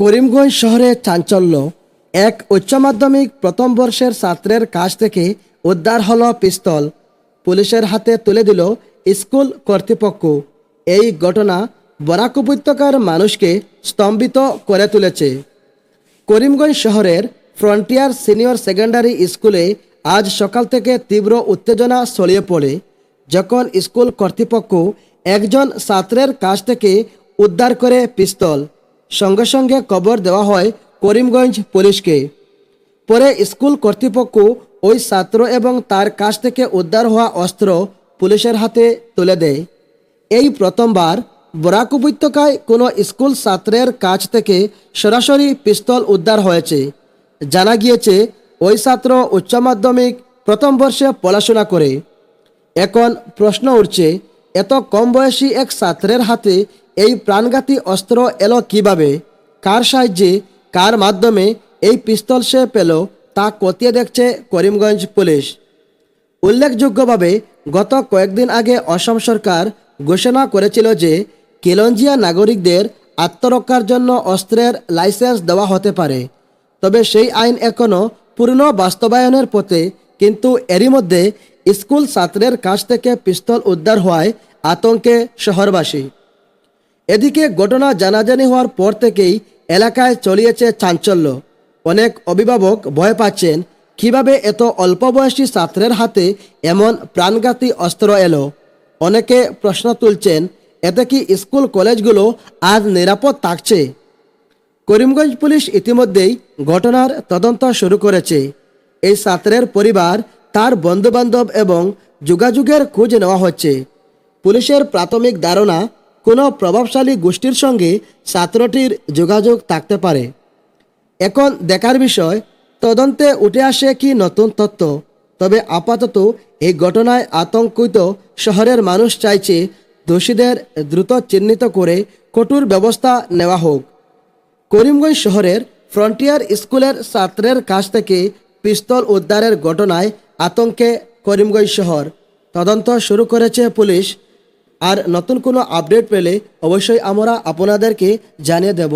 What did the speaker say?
করিমগঞ্জ শহরে চাঞ্চল্য। এক উচ্চ মাধ্যমিক প্রথম বর্ষের ছাত্রের কাছ থেকে উদ্ধার হলো পিস্তল। পুলিশের হাতে তুলে দিল স্কুল কর্তৃপক্ষ। এই ঘটনা বরাক উপত্যকার মানুষকে স্তম্ভিত করে তুলেছে। করিমগঞ্জ শহরের ফ্রন্টিয়ার সিনিয়র সেকেন্ডারি স্কুলে আজ সকাল থেকে তীব্র উত্তেজনা ছড়িয়ে পড়ে, যখন স্কুল কর্তৃপক্ষ একজন ছাত্রের কাছ থেকে উদ্ধার করে পিস্তল। সঙ্গে সঙ্গে কবর দেওয়া হয় করিমগঞ্জ পুলিশকে। পরে স্কুল কর্তৃপক্ষ ওই ছাত্র এবং তার কাছ থেকে উদ্ধার হওয়া অস্ত্র পুলিশের হাতে তুলে দেয়। এই প্রথমবার বরাক উপত্যকায় কোনো স্কুল ছাত্রের কাছ থেকে সরাসরি পিস্তল উদ্ধার হয়েছে। জানা গিয়েছে, ওই ছাত্র উচ্চ মাধ্যমিক প্রথম বর্ষে পড়াশোনা করে। এখন প্রশ্ন উঠছে এত কম বয়সী এক ছাত্রের হাতে এই প্রাণঘাতী অস্ত্র এলো কীভাবে? কার সাহায্যে, কার মাধ্যমে এই পিস্তল সে পেল তা কতিয়ে দেখছে করিমগঞ্জ পুলিশ। উল্লেখযোগ্যভাবে গত কয়েকদিন আগে অসম সরকার ঘোষণা করেছিল যে কেলঞ্জিয়া নাগরিকদের আত্মরক্ষার জন্য অস্ত্রের লাইসেন্স দেওয়া হতে পারে। তবে সেই আইন এখনও পূর্ণ বাস্তবায়নের পথে, কিন্তু এরই মধ্যে স্কুল ছাত্রের কাছ থেকে পিস্তল উদ্ধার হওয়ায় আতঙ্কে শহরবাসী। এদিকে ঘটনা জানাজানি হওয়ার পর থেকেই এলাকায় চলিয়েছে চাঞ্চল্য। অনেক অভিভাবক ভয় পাচ্ছেন, কীভাবে এত অল্প বয়সী ছাত্রের হাতে এমন প্রাণঘাতী অস্ত্র এলো? অনেকে প্রশ্ন তুলছেন, এতে কি স্কুল কলেজগুলো আজ নিরাপদ থাকছে? করিমগঞ্জ পুলিশ ইতিমধ্যেই ঘটনার তদন্ত শুরু করেছে। এই ছাত্রের পরিবার তার বন্ধুবান্ধব এবং যোগাযোগের খোঁজ নেওয়া হচ্ছে। পুলিশের প্রাথমিক ধারণা, কোনো প্রভাবশালী গোষ্ঠীর সঙ্গে ছাত্রটির যোগাযোগ থাকতে পারে। এখন দেখার বিষয়, তদন্তে উঠে আসে কি নতুন তথ্য? তবে আপাতত এই ঘটনায় আতঙ্কিত শহরের মানুষ চাইছে দোষীদের দ্রুত চিহ্নিত করে কঠোর ব্যবস্থা নেওয়া হোক। করিমগঞ্জ শহরের ফ্রন্টিয়ার স্কুলের ছাত্রের কাছ থেকে পিস্তল উদ্ধারের ঘটনায় আতঙ্কে করিমগঞ্জ শহর। তদন্ত শুরু করেছে পুলিশ। আর নতুন কোনো আপডেট পেলে অবশ্যই আমরা আপনাদেরকে জানিয়ে দেব।